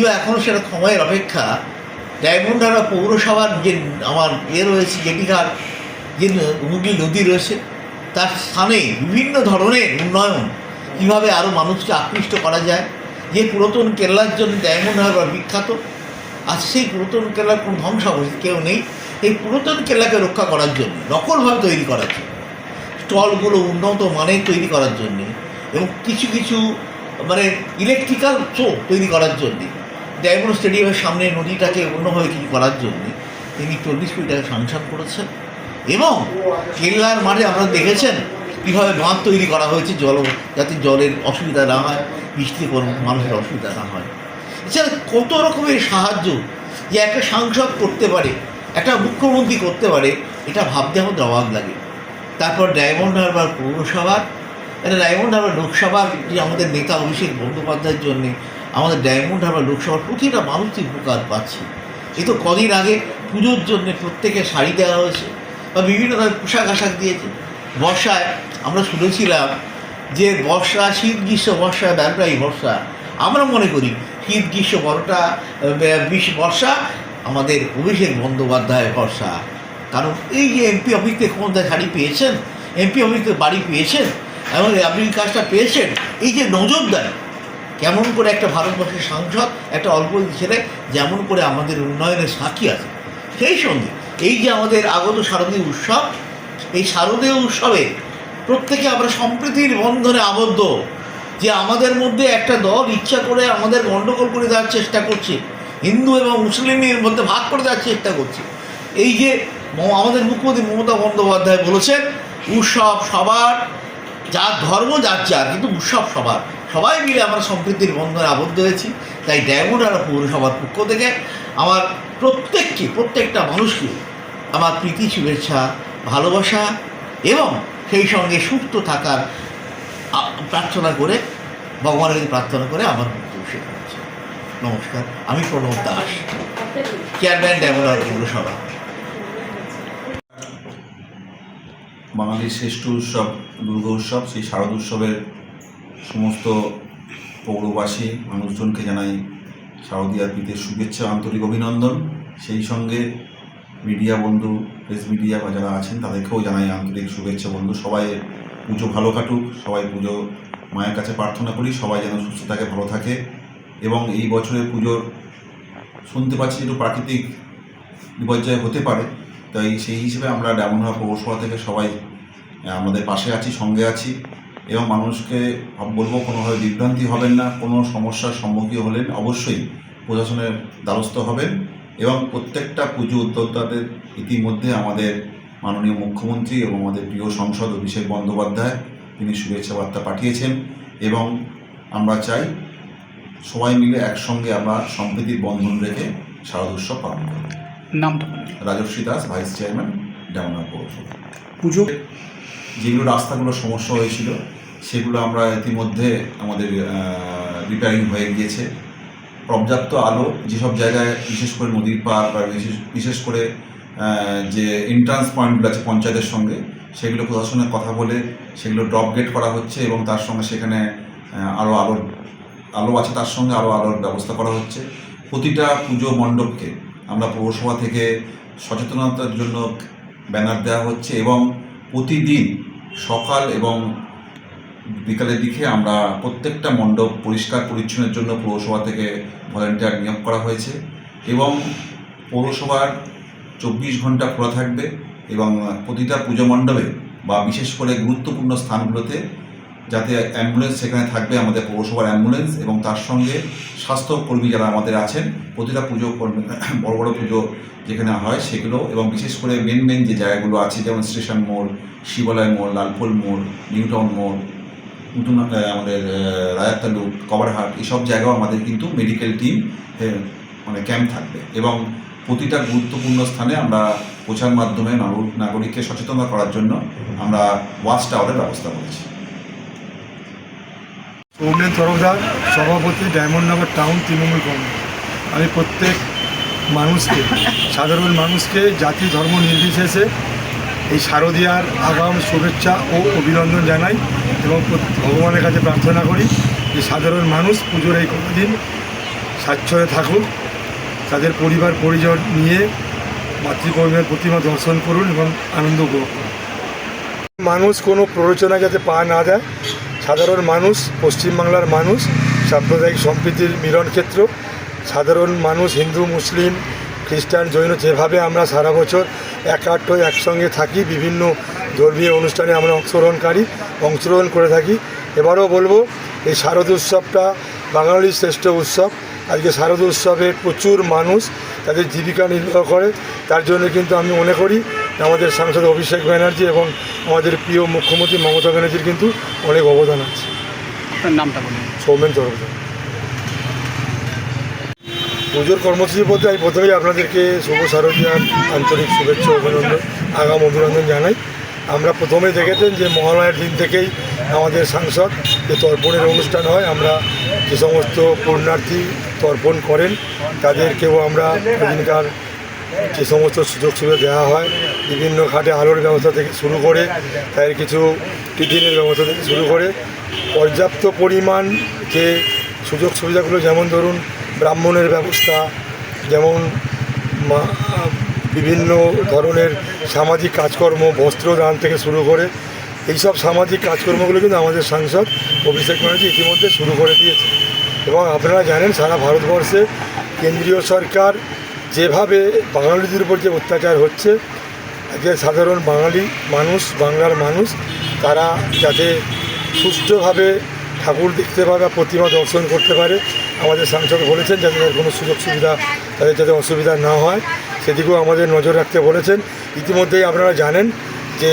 যদিও এখনও সেটা সময়ের অপেক্ষা ডায়মন্ড হারবার পৌরসভার যে আমার ইয়ে রয়েছে জেটিঘাট যে হুগলি নদী রয়েছে, তার স্থানে বিভিন্ন ধরনের উন্নয়ন কীভাবে আরও মানুষকে আকৃষ্ট করা যায়, যে পুরাতন কেল্লার জন্য ডায়মন্ড বিখ্যাত, আর সেই পুরাতন কেল্লার কোনো ধ্বংসাবশেষ কেউ নেই, এই পুরাতন কেল্লাকে রক্ষা করার জন্য, নকলভাবে তৈরি করার জন্য, স্টলগুলো উন্নত মানের তৈরি করার জন্যে, এবং কিছু কিছু মানে ইলেকট্রিক্যাল শো তৈরি করার জন্যে ডায়মন্ড স্টেডিয়ামের সামনে নদীটাকে অন্যভাবে কিছু করার জন্যে তিনি চল্লিশ কোটি টাকা সাংসদ করেছেন। এবং কেল্লার মাঠে আপনারা দেখেছেন কীভাবে বাঁধ তৈরি করা হয়েছে জল, যাতে জলের অসুবিধা না হয় বৃষ্টি কোনো মানুষের অসুবিধা না হয়। এছাড়া কত রকমের সাহায্য যে একটা সাংসদ করতে পারে, একটা মুখ্যমন্ত্রী করতে পারে, এটা ভাবতে আমাদের অবাক লাগে। তারপর ডায়মন্ড হারবার পৌরসভার এটা ডায়মন্ড হারবার লোকসভার যে আমাদের নেতা অভিষেক বন্দ্যোপাধ্যায়ের জন্য আমাদের ডায়মন্ড হারবার লোকসভার প্রতিটা মানুষই উপকার পাচ্ছে। এ তো কদিন আগে পুজোর জন্য প্রত্যেকে শাড়ি দেওয়া হয়েছে বা বিভিন্ন ধরনের পোশাক আশাক দিয়েছে। বর্ষায় আমরা শুনেছিলাম যে বর্ষা, শীত, গ্রীষ্ম, বর্ষা ব্যবসায়ী বর্ষা। আমরা মনে করি শীত, গ্রীষ্ম বড়টা বর্ষা আমাদের অভিষেক বন্দ্যোপাধ্যায় ভরসা কারণ এই যে এমপি অফিস থেকে ক্ষমতা শাড়ি পেয়েছেন, এমপি অফিস থেকে বাড়ি পেয়েছেন এবং আপনি কাজটা পেয়েছেন, এই যে নজরদারি কেমন করে একটা ভারতবর্ষের সাংসদ, একটা অল্প ছেলে যেমন করে আমাদের উন্নয়নের সাক্ষী আছে। সেই সঙ্গে এই যে আমাদের আগত শারদীয় উৎসব, এই শারদীয় উৎসবে প্রত্যেকে আমরা সম্প্রীতির বন্ধনে আবদ্ধ যে আমাদের মধ্যে একটা দল ইচ্ছা করে আমাদের গণ্ডগোল করে দেওয়ার চেষ্টা করছে। হিন্দু এবং মুসলিমের মধ্যে ভাগ করে দেওয়ার চেষ্টা করছে। এই যে আমাদের মুখ্যমন্ত্রী মমতা বন্দ্যোপাধ্যায় বলেছেন, উৎসব সবার, যার ধর্ম, যার যার, কিন্তু উৎসব সবার। সবাই মিলে আমরা সম্প্রীতির বন্ধনে আবদ্ধ হয়েছি। তাই ডায়মন্ড আর পৌরসভার পক্ষ থেকে আমার প্রত্যেককে, প্রত্যেকটা মানুষকে আমার প্রীতি, শুভেচ্ছা, ভালোবাসা এবং সেই সঙ্গে সুস্থ থাকার প্রার্থনা করে, ভগবানের কাছে প্রার্থনা করে আমার বক্তব্য শেষ করছি নমস্কার, আমি প্রণব দাস, চেয়ারম্যান ডায়মন্ড আর পৌরসভা। বাঙালির শ্রেষ্ঠ উৎসব দুর্গা উৎসব সেই শারদ উৎসবের সমস্ত পৌরবাসী, মানুষজনকে জানাই শারদীয়ার প্রীতির শুভেচ্ছা, আন্তরিক অভিনন্দন। সেই সঙ্গে মিডিয়া বন্ধু, প্রেস মিডিয়া বা যারা আছেন, তাদেরকেও জানাই আন্তরিক শুভেচ্ছা বন্ধু। সবাই পুজো ভালো কাটুক, সবাই পুজো মায়ের কাছে প্রার্থনা করি, সবাই যেন সুস্থ থাকে, ভালো থাকে। এবং এই বছরের পুজোর, শুনতে পাচ্ছি একটু প্রাকৃতিক বিপর্যয় হতে পারে, তাই সেই হিসেবে আমরা ডায়মন্ডহাট পৌরসভা থেকে সবাই, আমাদের পাশে আছি, সঙ্গে আছি। এবং মানুষকে বলব কোনোভাবে বিভ্রান্তি হবেন না কোনো সমস্যার সম্মুখীন হলেন অবশ্যই প্রশাসনের দ্বারস্থ হবেন এবং প্রত্যেকটা পুজো উদ্যোক্তাদের ইতিমধ্যে আমাদের মাননীয় মুখ্যমন্ত্রী এবং আমাদের প্রিয় সংসদ অভিষেক বন্দ্যোপাধ্যায় তিনি শুভেচ্ছা বার্তা পাঠিয়েছেন এবং আমরা চাই সবাই মিলে একসঙ্গে আমরা সম্প্রীতির বন্ধন রেখে শারদ উৎসব পালন করি নামটা বলুন। Rajashree Das vice chairman Diamond পৌরসভা। পুজো? যেগুলো রাস্তাগুলো সমস্যা হয়েছিল সেগুলো আমরা ইতিমধ্যে আমাদের রিপেয়ারিং হয়ে গিয়েছে। পর্যাপ্ত আলো, যেসব জায়গায় বিশেষ করে নদীর পার বা বিশেষ বিশেষ করে যে এন্ট্রান্স পয়েন্টগুলো আছে পঞ্চায়েতের সঙ্গে, সেগুলো প্রশাসনের কথা বলে সেগুলো ড্রপ গেট করা হচ্ছে এবং তার সঙ্গে সেখানে আরও আলো আলো আছে তার সঙ্গে আরও আলোর ব্যবস্থা করা হচ্ছে। প্রতিটা পুজো মণ্ডপকে আমরা পৌরসভা থেকে সচেতনতার জন্য ব্যানার দেওয়া হচ্ছে এবং প্রতিদিন সকাল এবং বিকালের দিকে আমরা প্রত্যেকটা মণ্ডপ পরিষ্কার পরিচ্ছন্নের জন্য পৌরসভা থেকে ভলেন্টিয়ার নিয়োগ করা হয়েছে এবং পৌরসভার চব্বিশ ঘণ্টা খোলা থাকবে এবং প্রতিটা পুজো মণ্ডপে বা বিশেষ করে গুরুত্বপূর্ণ স্থানগুলোতে যাতে অ্যাম্বুলেন্স সেখানে থাকবে আমাদের পৌরসভার অ্যাম্বুলেন্স এবং তার সঙ্গে স্বাস্থ্যকর্মী যারা আমাদের আছেন, প্রতিটা পুজো বড় বড় পুজো যেখানে হয় সেগুলো এবং বিশেষ করে মেন মেন যে জায়গাগুলো আছে, যেমন স্টেশন মোড়, শিবালয় মোড়, লালপুল মোড়, নিউটাউন মোড় নতুন আমাদের রাজারতালু কভারহাট এসব জায়গাও আমাদের কিন্তু মেডিকেল টিম মানে ক্যাম্প থাকবে। এবং প্রতিটা গুরুত্বপূর্ণ স্থানে আমরা প্রচার মাধ্যমে নাগরিককে সচেতনতা করার জন্য আমরা ওয়াচ টাওয়ারের ব্যবস্থা করেছি। সৌমেন তরফদার সভাপতি ডায়মন্ডনগর টাউন তৃণমূল কংগ্রেস। আমি প্রত্যেক মানুষকে, সাধারণ মানুষকে, জাতি ধর্ম নির্বিশেষে এই শারদীয়ার আগাম শুভেচ্ছা ও অভিনন্দন জানাই এবং ভগবানের কাছে প্রার্থনা করি যে সাধারণ মানুষ পুজোর এই কদিন স্বাচ্ছন্দ্যে থাকুন তাদের পরিবার, পরিজন নিয়ে মাতৃকর্মের প্রতিমা দর্শন করুন এবং আনন্দ উপভোগ করুন। মানুষ কোনো প্ররোচনা যাতে পা না দেয়, সাধারণ মানুষ, পশ্চিমবাংলার মানুষ, সাম্প্রদায়িক সম্প্রীতির মিলন ক্ষেত্র, সাধারণ মানুষ, হিন্দু, মুসলিম, খ্রিস্টান, জৈন, যেভাবে আমরা সারা বছর একাট্ট হয়ে একসঙ্গে থাকি বিভিন্ন ধর্মীয় অনুষ্ঠানে আমরা অংশগ্রহণকারী অংশগ্রহণ করে থাকি। এবারও বলব এই শারদ উৎসবটা বাঙালির শ্রেষ্ঠ উৎসব। আজকে শারদ উৎসবে প্রচুর মানুষ তাদের জীবিকা নির্বাহ করে। তার জন্য কিন্তু আমি মনে করি আমাদের সাংসদ অভিষেক ব্যানার্জি এবং আমাদের প্রিয় মুখ্যমন্ত্রী মমতা ব্যানার্জির কিন্তু অনেক অবদান আছে। নামটা সৌমেন তরফদার পুজোর কর্মসূচি বলতে আমি প্রথমেই আপনাদেরকে শুভ শারদীয়ার আন্তরিক শুভেচ্ছা, অভিনন্দন, আগাম অভিনন্দন জানাই। আমরা প্রথমে দেখেছেন যে মহালয়ার দিন থেকেই আমাদের সাংসদ যে তর্পণের অনুষ্ঠান হয়, আমরা যে সমস্ত পুণ্যার্থী তর্পণ করেন, তাদেরকেও আমরা ওদিনকার যে সমস্ত সুযোগ সুবিধা দেওয়া হয়, বিভিন্ন ঘাটে আলোর ব্যবস্থা থেকে শুরু করে তাদের কিছু টিফিনের ব্যবস্থা থেকে শুরু করে, পর্যাপ্ত পরিমাণ যে সুযোগ সুবিধাগুলো, যেমন ধরুন ব্রাহ্মণের ব্যবস্থা, যেমন বিভিন্ন ধরনের সামাজিক কাজকর্ম বস্ত্রদান থেকে শুরু করে, এইসব সামাজিক কাজকর্মগুলো কিন্তু আমাদের সাংসদ অভিষেক ব্যানার্জি ইতিমধ্যে শুরু করে দিয়েছে। এবং আপনারা জানেন, সারা ভারতবর্ষে কেন্দ্রীয় সরকার যেভাবে বাঙালিদের উপর যে অত্যাচার হচ্ছে, যে সাধারণ বাঙালি মানুষ, বাংলার মানুষ, তারা যাতে সুষ্ঠুভাবে ঠাকুর দেখতে পারে বা প্রতিমা দর্শন করতে পারে আমাদের সাংসদ বলেছেন যাতে কোনো সুযোগ সুবিধা, তাদের যাতে অসুবিধা না হয়। সেদিকেও আমাদের নজর রাখতে বলেছেন। ইতিমধ্যেই আপনারা জানেন যে